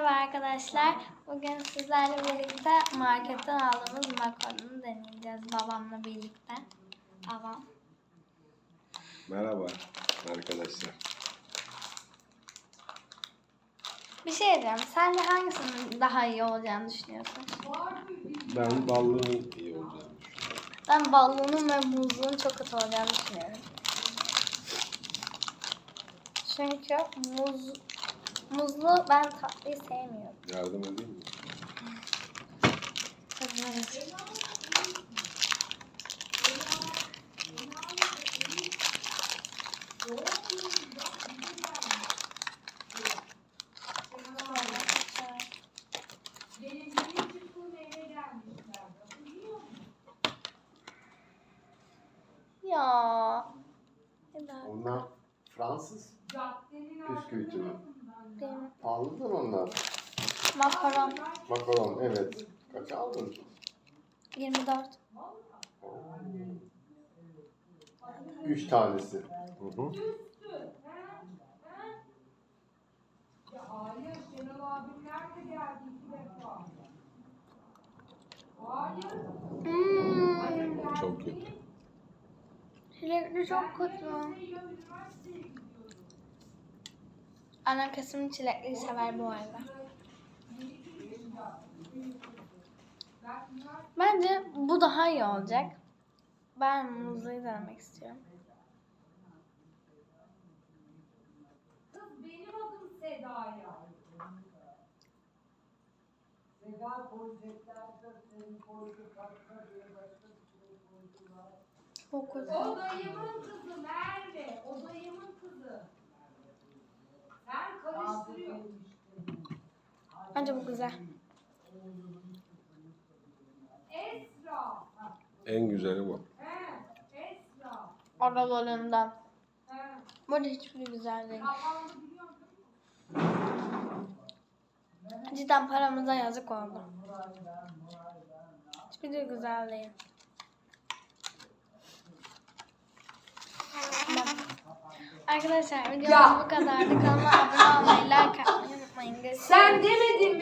Merhaba arkadaşlar. Bugün sizlerle birlikte marketten aldığımız makaronu deneyeceğiz babamla birlikte. Babam. Merhaba arkadaşlar. Bir şey diyeceğim. Sen de hangisinin daha iyi olacağını düşünüyorsun? Ben ballığın iyi olacağını düşünüyorum. Ben ballının ve muzluğun çok kötü olacağını düşünüyorum. Çünkü muz muzlu ben tatlıyı sevmiyorum. Yardım edeyim mi? Ya. Onlar Fransız bisküviti mi? Benim Pahalıdır onlar. makaron Makaron evet. Kaç aldın? 24. Oo. Üç tanesi. Hı hı. Hayır, Şenol abimler de geldi iki defa. Hayır. Hmm. Çok kötü. Çilekli çok kötü. Annem kesin çilekliyi sever bu arada. Bence bu daha iyi olacak. Ben muzluyu denemek istiyorum. Kız benim adım. Seda koydular. Çok kötü. O dayımın kızı Merve. O dayımın kızı. Sen karıştırıyorsun. Bence bu güzel. Esra. En güzeli bu. He, Esra. Aralarından. He. Burada hiçbiri güzel değil. Cidden paramıza yazık oldu. Hiçbiri güzel değil. Arkadaşlar videomuz bu kadardı. Kanalıma abone olmayı, like atmayı unutmayın. Görüşürüz. Sen demedin mi?